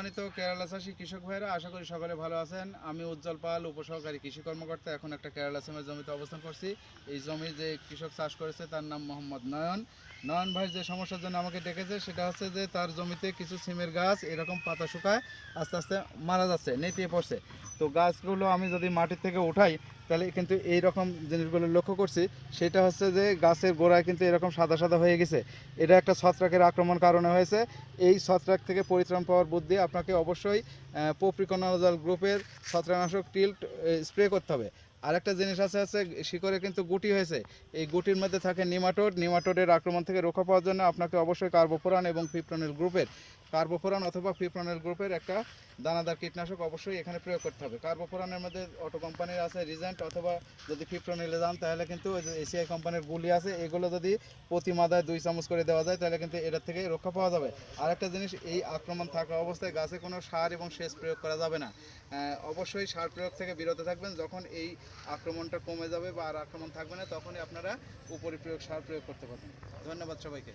সম্মানিত কেরালা কৃষক ভাইরা আশা করি সকলে ভালো আছেন। আমি উজ্জ্বল পাল, উপসহকারী কৃষি কর্মকর্তা। এখন একটা কেরালা সিমের জমিতে অবস্থান করছি। এই জমি যে কৃষক চাষ করেছে, তার নাম মোহাম্মদ নয়ন। নয়ন ভাই যে সমস্যার জন্য আমাকে ডেকেছে, সেটা হচ্ছে যে তার জমিতে কিছু সিমের গাছ, এরকম পাতা শুকায়, আস্তে আস্তে মারা যাচ্ছে, নেতিয়ে পড়ছে। তো গাছগুলো আমি যদি মাটির থেকে উঠাই, তাহলে কিন্তু এই রকম জিনিসগুলো লক্ষ্য করছি। সেটা হচ্ছে যে গাছের গোড়ায় কিন্তু এরকম সাদা সাদা হয়ে গেছে। এটা একটা ছত্রাকের আক্রমণ কারণে হয়েছে। এই ছত্রাক থেকে পরিত্রাণ পাওয়ার বুদ্ধি আপনাকে অবশ্যই পপ্রিকনাজল গ্রুপের ছত্রাকনাশক টিল্ট স্প্রে করতে হবে। আরেকটা জিনিস আছে আছে, শিকড়ে কিন্তু গুটি হয়েছে। এই গুটির মধ্যে থাকে নিমাটোড। নিমাটোডের আক্রমণ থেকে রক্ষা পাওয়ার জন্য আপনাকে অবশ্যই কার্বোফোরান এবং ফিপ্রনিল গ্রুপের, কার্বোফোরান অথবা ফিপ্রনিল গ্রুপের একটা দানাদার কীটনাশক অবশ্যই এখানে প্রয়োগ করতে হবে। কার্বোফোরানের মধ্যে অটো কোম্পানির আছে রিজেন্ট অথবা যদি ফিপ্রনিলে যান, তাহলে কিন্তু এসিআই কোম্পানির গুলি আছে, এগুলো যদি প্রতি মাদায় দুই চামচ করে দেওয়া যায়, তাহলে কিন্তু এটার থেকে রক্ষা পাওয়া যাবে। আরেকটা জিনিস, এই আক্রমণ থাকা অবস্থায় গাছে কোনো সার এবং সেচ প্রয়োগ করা যাবে না। অবশ্যই সার প্রয়োগ থেকে বিরত থাকবেন। যখন এই আক্রমণটা কমে যাবে বা আর আক্রমণ থাকবে না, তখনই আপনারা উপরিপ্রয়োগ সার প্রয়োগ করতে পারবেন। ধন্যবাদ সবাইকে।